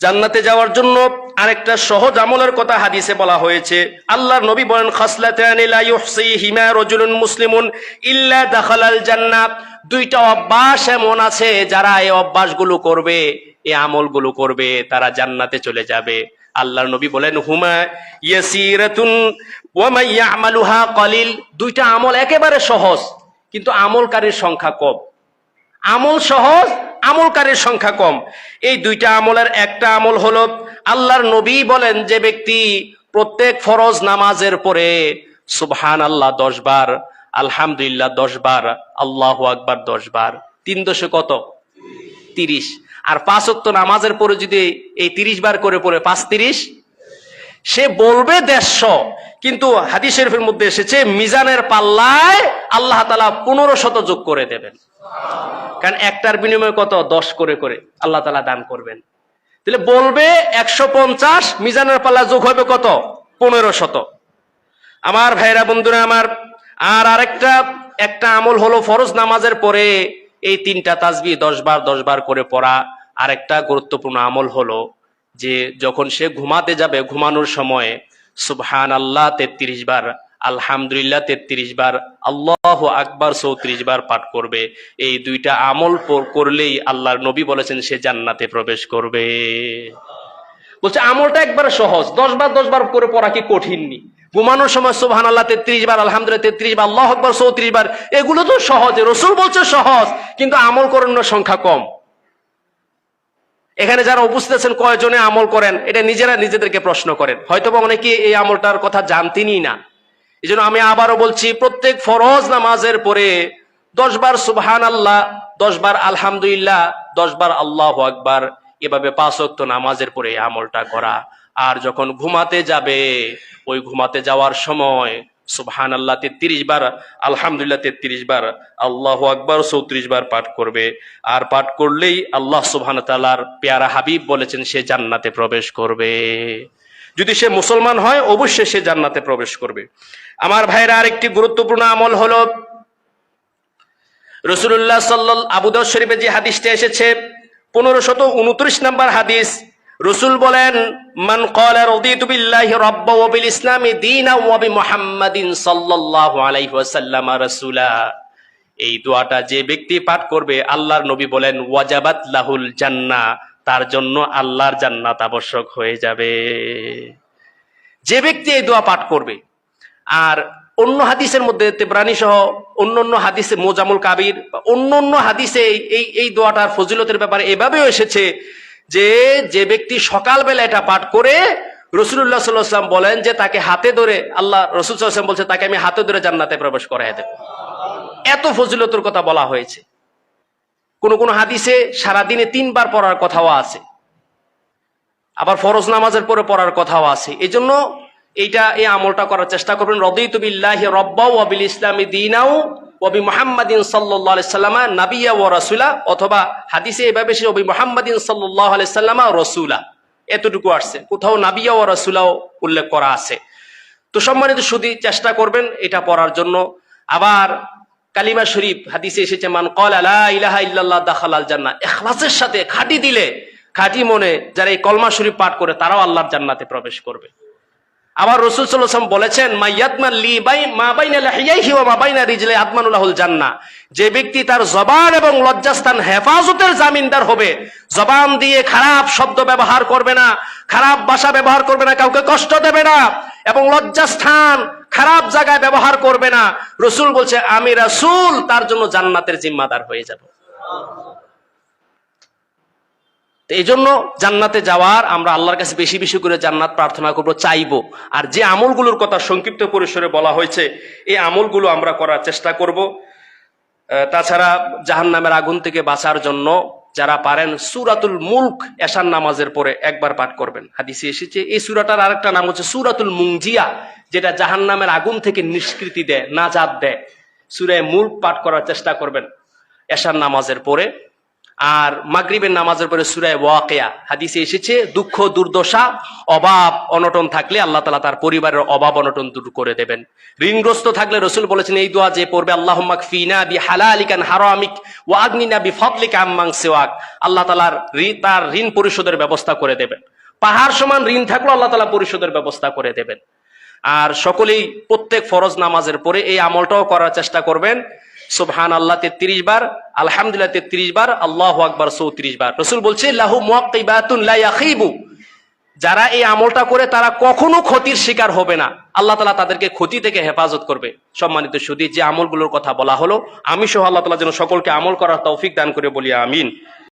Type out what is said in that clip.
জান্নাতে যাওয়ার জন্য আরেকটা সহজ আমলের কথা হাদিসে বলা হয়েছে। আল্লাহর নবী বলেন ইউহসিহিমা রাজুলুন মুসলিমুন ইল্লা দাখালাল জান্নাত দুইটা অভ্যাস এমন আছে যারা এই অভ্যাসগুলো করবে, এই আমলগুলো করবে, তারা জান্নাতে চলে যাবে। আল্লাহর নবী বলেন, হুমা ইয়াসিরাতুন ওয়া মা ইয়ামালুহা কলিল। দুইটা আমল একেবারে সহজ, কিন্তু আমলকারীর সংখ্যা কম। আমল সহজ আমলকারীর সংখ্যা কম। এই দুইটা আমলের একটা আমল হলো, আল্লাহর নবী বলেন যে ব্যক্তি প্রত্যেক ফরজ নামাজের পরে সুবহান আল্লাহ দশ বার, আলহামদুলিল্লাহ দশ বার, আল্লাহ আকবার দশ বার। তিন দশে কত? তিরিশ। আর পাঁচ নামাজের পরে যদি এই তিরিশ বার করে পড়ে, পাঁচ তিরিশ? সে বলবে দেড়শো। কিন্তু হাদিস শরীফের মধ্যে এসেছে, মিজানের পাল্লায় আল্লাহ তালা পনেরো শত যোগ করে দেবেন। কারণ একটার বিনিময়ে কত? দশ করে করে আল্লাহ তালা দান করবেন। তাহলে বলবে একশো পঞ্চাশ, মিজানের পাল্লা যোগ হবে কত? পনেরো শত। আমার ভাইরা বন্ধুরা, আমার আর আরেকটা, একটা আমল হলো ফরজ নামাজের পরে এই তিনটা তাজবি দশ বার দশ বার করে পড়া। আরেকটা গুরুত্বপূর্ণ আমল হলো যে যখন সে ঘুমাতে যাবে, ঘুমানোর সময় সুবহান আল্লাহ তেত্রিশ বার, আলহামদুলিল্লাহ, তেত্রিশ বার, আল্লাহ আকবার, চৌত্রিশ বার পাঠ করবে। এই দুইটা আমল করলেই আল্লাহর নবী বলেছেন, সে জান্নাতে প্রবেশ করবে। বলছে, আমলটা একবারে সহজ, দশ বার দশ বার করে পড়া কি কঠিন নি? ঘুমানোর সময় সুবহান আল্লাহ তেত্রিশ বার, আলহামদুলিল্লাহ, তেত্রিশ বার, আল্লাহ আকবর, চৌত্রিশ বার, এগুলো তো সহজ, রসুল বলছে সহজ, কিন্তু আমল করানোর সংখ্যা কম। এখানে যারা উপস্থিত আছেন, কয়জনে আমল করেন, এটা নিজেরা নিজেদেরকে প্রশ্ন করেন। হয়তো বা অনেকে এই আমলটার কথা জানতেনই না। এই জন্য আমি আবারও বলছি, প্রত্যেক ফরজ নামাজের পরে দশ বার সুবহান আল্লাহ দশ বার আলহামদুলিল্লাহ দশ বার আল্লাহ আকবার, এভাবে পাঁচ ওয়াক্ত নামাজের পরে আমলটা করা। আর যখন ঘুমাতে যাবে, ওই ঘুমাতে যাওয়ার সময় সুবহান আল্লাহ তেত্রিশ বার, আলহামদুলিল্লাহ, তেত্রিশ বার, আল্লাহ আকবার, চৌত্রিশ বার পাঠ করবে। আর পাঠ করলেই আল্লাহ সুবহান তালার পেয়ারা হাবিব বলেছেন, সে জান্নাতে প্রবেশ করবে। যদি সে মুসলমান হয়, অবশ্যই সে জান্নাতে প্রবেশ করবে। আমার ভাইরা আরেকটি গুরুত্বপূর্ণ আমল হলো রসুল্লাহ সাল্লাল আবুদ শরীফে যে হাদিসটা এসেছে পনেরো শত উনত্রিশ নম্বর হাদিস রসুল বলেন, মান ক্বালা রাদিতু বিল্লাহি ওয়া বিল ইসলামি দীনা ওয়া বি মুহাম্মাদিন সাল্লাল্লাহু আলাইহি ওয়াসাল্লাম রাসূলা। এই দোয়াটা যে ব্যক্তি পাঠ করবে, আল্লাহর নবী বলেন, ওয়াজাবাত লাহুল জান্নাহ তার জন্য আল্লাহর জান্নাত আবশ্যক হয়ে যাবে। যে ব্যক্তি এই দোয়া পাঠ করবে, আর অন্য হাদিসের মধ্যে তেবরানি সহ অন্য অন্য হাদিসে মোজামুল কাবির অন্য অন্য হাদিসে এই এই দোয়াটার ফজিলতের ব্যাপারে এভাবেও এসেছে যে যে ব্যক্তি সকালবেলা এটা পাঠ করে রসুল্লাহ সাল্লাম বলেন যে তাকে হাতে ধরে, আল্লাহ রসুল সাল্লাম বলছে, তাকে আমি হাতে ধরে জান্নাতে প্রবেশ করাই দেব। এত ফজিলতের কথা বলা হয়েছে। কোন কোন হাদিসে সারাদিনে তিনবার পড়ার কথাও আছে। আবার ফরজ নামাজের পরে পড়ার কথাও আছে। এই জন্য এইটা, এই আমলটা করার চেষ্টা করবেন। রদিত বিল্লাহি রব্বা ওয়া বিল ইসলামি দিনাও ওবি মোহাম্মদিন সাল্লাহ সাল্লামা নাবিয়া ও রসুলা, অথবা হাদিসে এভাবে সে ওবি মোহাম্মদিন সাল্লাহ সাল্লামা রসুলা। এতটুকু আসছে। কোথাও নাবিয়া ও রসুলাও উল্লেখ করা আছে। তো সম্মানিত শুধু চেষ্টা করবেন এটা পড়ার জন্য। আবার কালিমা শরীফ, হাদিসে এসেছে, মান কল আলা ইলাহা ইল্লাল্লাহ দাখালাল জান্নাহ ইখলাসের সাথে খাঁটি দিলে, খাঁটি মনে যারা এই কলমা শরীফ পাঠ করে, তারাও আল্লাহর জান্নাতে প্রবেশ করবে। আবার রসুল সাল্লাম বলেছেন আদমানুল্লাহুল যে ব্যক্তি তার জবান এবং লজ্জাস্থান হেফাজতের জামিনদার হবে, জবান দিয়ে খারাপ শব্দ ব্যবহার করবে না, খারাপ ভাষা ব্যবহার করবে না, কাউকে কষ্ট দেবে না এবং লজ্জাস্থান খারাপ জায়গায় ব্যবহার করবে না। রসুল বলছে, আমি রাসূল, তার জন্য জান্নাতের জিম্মাদার হয়ে যাব। তো এই জন্য জান্নাতে যাওয়ার আমরা আল্লাহর কাছে বেশি বেশি করে জান্নাত প্রার্থনা করব, চাইব। আর যে আমলগুলোর কথা সংক্ষিপ্ত পরিসরে বলা হয়েছে, এই আমলগুলো আমরা করার চেষ্টা করব। তাছাড়া জাহান নামের আগুন থেকে বাঁচার জন্য যারা পারেন সুরাতুল মুলক এশান নামাজের পরে একবার পাঠ করবেন। হাদিসে এসেছে, এই সুরাটার আরেকটা নাম হচ্ছে সুরাতুল মুংজিয়া যেটা জাহান নামের আগুন থেকে নিষ্কৃতি দেয় নাজাত দেয়। সুরায় মুল্ক পাঠ করার চেষ্টা করবেন এশান নামাজের পরে। আর মাগরিবের নামাজের পরে সুরায় ওয়াকেয়া হাদিসে এসেছে, দুঃখ, দুর্দশা, অভাব, অনটন থাকলে আল্লাহ তালা তার পরিবারের অভাব, অনটন দূর করে দেবেন। ঋণগ্রস্ত থাকলে রসুল বলেছেন, এই দোয়া যে পড়বে আল্লাহ ফিনা বি হালালিকান হারামিক ও আগ্নিনা বি ফদলিকা আম্মাং সেওয়াক। আল্লাহ তালার তার ঋণ পরিশোধের ব্যবস্থা করে দেবেন। পাহাড় সমান ঋণ থাকলেও আল্লাহ তালা পরিশোধের ব্যবস্থা করে দেবেন। আর সকলেই প্রত্যেক ফরজ নামাজের পরে এই আমলটাও করার চেষ্টা করবেন। সুবহান আল্লাহ তেত্রিশ বার, আলহামদুলিল্লাহ, তেত্রিশ বার, আল্লাহ আকবার, চৌত্রিশ বার। রসুল বলছে, লাহু ইয়াখিবু। যারা এই আমলটা করে, তারা কখনো ক্ষতির শিকার হবে না। আল্লাহ তালা তাদেরকে ক্ষতি থেকে হেফাজত করবে। সম্মানিত সুদী, যে আমলগুলোর কথা বলা হলো, আমি সহ আল্লাহ তালা যেন সকলকে আমল করার তৌফিক দান করে বলি, আমিন।